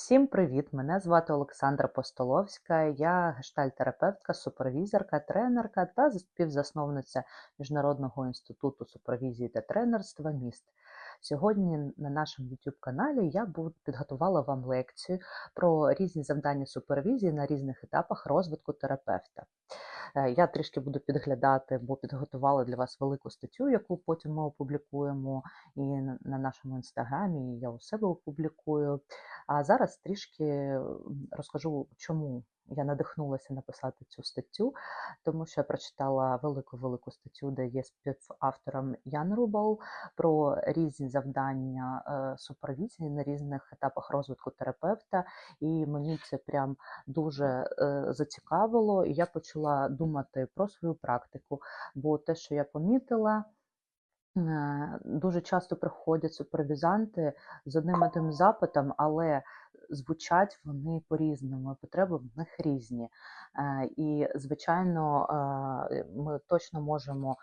Всім привіт! Мене звати Олександра Постоловська. Я гештальтерапевтка, супервізорка, тренерка та співзасновниця Міжнародного інституту супервізії та тренерства міст. Сьогодні на нашому YouTube каналі я підготувала вам лекцію про різні завдання супервізії на різних етапах розвитку терапевта. Е, Я трішки буду підглядати, бо підготувала для вас велику статтю, яку потім ми опублікуємо і на на нашому інстаграмі, і я у себе опублікую. А зараз трішки розкажу, чому я надихнулася написати цю статтю, тому що я прочитала велику-велику статтю, де є співавтором Ян Рубал про різні завдання е, супервізії на різних етапах розвитку терапевта, і мені це прям дуже е, зацікавило, і я почала думати про свою практику, бо те, що я помітила. Е, Дуже часто приходять супервізанти з одним тим запитом, але звучать вони по-різному, потреби в них різні. Е, І, звичайно, е, ми точно можемо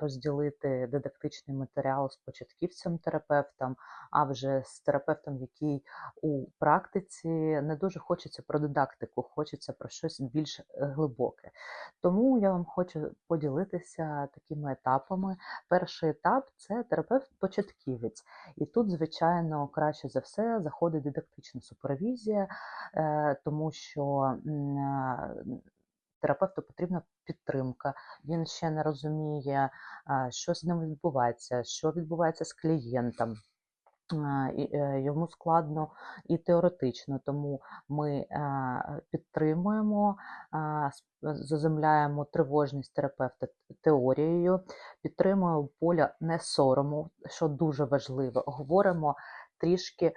розділити дидактичний матеріал з початківцем терапевтом, а вже з терапевтом, який у практиці не дуже хочеться про дидактику, хочеться про щось більш е, глибоке. Тому я вам хочу поділитися такими етапами. Перший етап це терапевт-початківець. І тут, звичайно, краще за все заходить дидактична супервізія, е, тому що е, терапевту потрібна підтримка. Він ще не розуміє, що з ним відбувається, що відбувається з клієнтом. Е, Йому складно і теоретично, тому ми е, підтримуємо, заземляємо тривожність терапевта теорією, підтримуємо поля не сорому, що дуже важливо. Говоримо трішки е,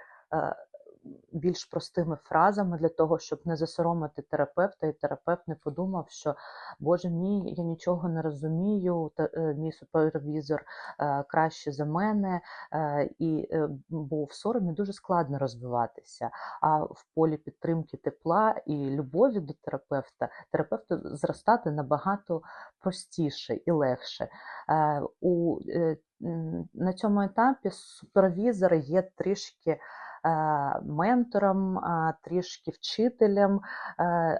більш простими фразами для того, щоб не засоромити терапевта, і терапевт не подумав, що Боже мій, я нічого не розумію, е, мій супервізор е, краще за мене, е, і бо в соромі дуже складно розвиватися. А в полі підтримки тепла і любові до терапевта терапевту зростати набагато простіше і легше. У, на цьому етапі супервізор є трішки ментором, трішки вчителем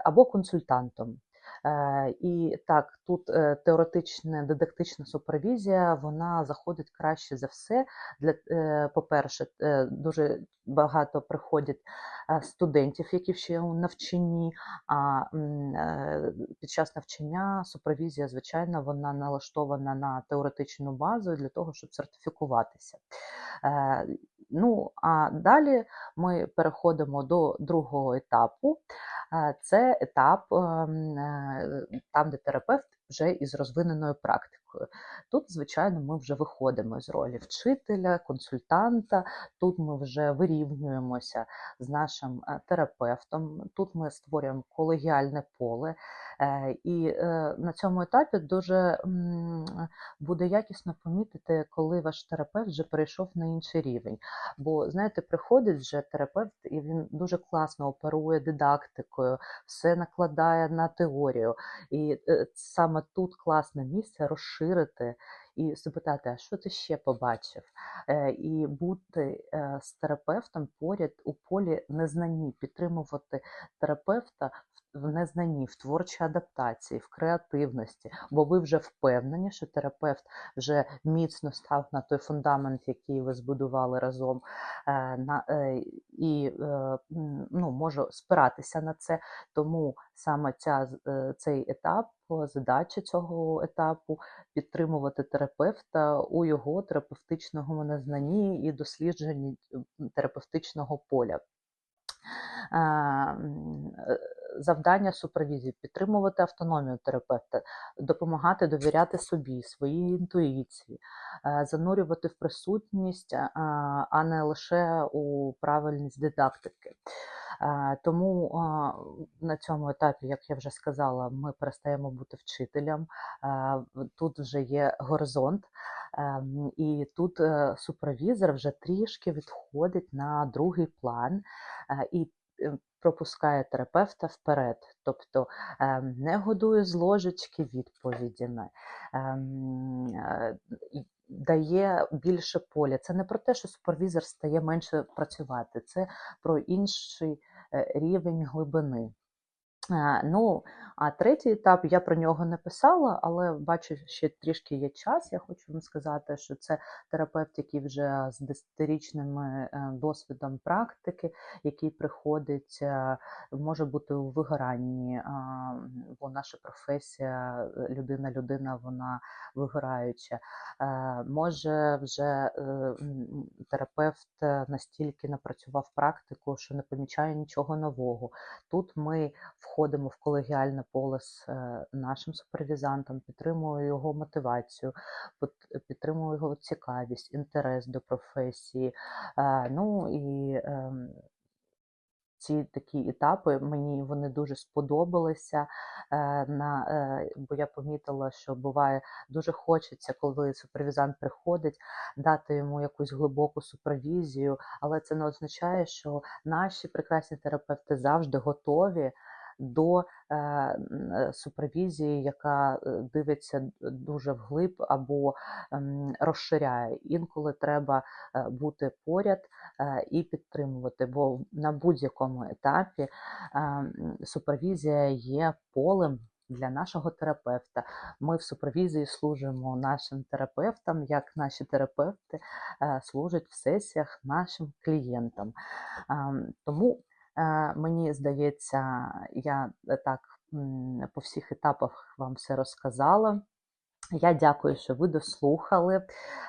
або консультантом. Е, І так, тут е, теоретична дидактична супервізія вона заходить краще за все. Для, е, По-перше, дуже багато приходять студентів, які ще у навчанні. А під час навчання супервізія, звичайно, вона налаштована на теоретичну базу для того, щоб сертифікуватися. Ну, а далі ми переходимо до другого етапу. Е, Це етап, ем, е, там, де терапевт вже із розвиненою практикою. Тут, звичайно, ми вже виходимо з ролі вчителя, консультанта. Тут ми вже вирівнюємося з нашим е, терапевтом. Тут ми створюємо колегіальне поле. Е, І е, на цьому етапі дуже буде якісно помітити, коли ваш терапевт вже перейшов на інший рівень. Бо, знаєте, приходить вже терапевт, і він дуже класно оперує дидактикою, все накладає на теорію. І саме тут класне місце розширити і запитати, а що ти ще побачив? Е, І бути е, з терапевтом поряд у полі незнанні, підтримувати терапевта в незнанні, в творчій адаптації, в креативності, бо ви вже впевнені, що терапевт вже міцно став на той фундамент, який ви збудували разом, е, на, е, і е, ну, можу спиратися на це. Тому саме ця, цей етап, задача цього етапу підтримувати терапевта у його терапевтичному незнанні і дослідженні терапевтичного поля. Е, е, Завдання супервізії підтримувати автономію терапевта, допомагати довіряти собі, своїй інтуїції, е, занурювати в присутність, а- а не лише у правильність дидактики. Е, Тому на цьому етапі, як я вже сказала, ми перестаємо бути вчителем. Е, Тут вже є горизонт, і тут е, супервізор вже трішки відходить на другий план е, і е, пропускає терапевта вперед, тобто ем, не годує з ложечки відповідями. Ем, е, дає більше поля. Це не про те, що супервізор стає менше працювати, це про інший е, рівень глибини. Е, Ну, а третій етап я про нього не писала, але бачу, ще трішки є час. Я хочу вам сказати, що це терапевт, який вже з десятирічним е, досвідом практики, який приходить, е, може бути у вигоранні, бо наша професія, людина-людина, вона вигораюча. Може вже терапевт настільки напрацював практику, що не помічає нічого нового. Тут ми входимо в колегіальне поле з е, нашим супервізантом, підтримуємо його мотивацію, підтримуємо його цікавість, інтерес до професії. Е, Ну і ем, ці такі етапи мені вони дуже сподобалися. е, На, бо я помітила, що буває дуже хочеться, коли супервізант приходить, дати йому якусь глибоку супервізію, але це не означає, що наші прекрасні терапевти завжди готові до е, супервізії, яка е, дивиться дуже вглиб або ем, розширяє. Інколи треба е, бути поряд і підтримувати, бо на будь-якому етапі е, супервізія є полем. Для нашого терапевта ми в супервізії служимо нашим терапевтам, як наші терапевти служать в сесіях нашим клієнтам. Ем, Тому мені здається, я е, так по всіх етапах вам все розказала. Я дякую, що ви дослухали.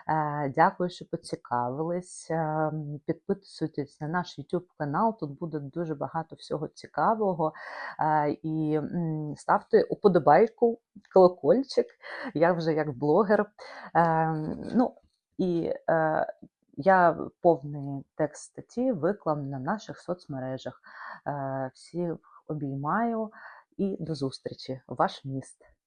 Е, Дякую, що поцікавились. Е, Підписуйтесь на наш YouTube канал, тут буде дуже багато всього цікавого. Е, І ставте уподобайку, колокольчик. Я вже як блогер. Е, Ну і е, я повний текст статті виклав на наших соцмережах. Е, Всіх обіймаю і до зустрічі. Ваш міст.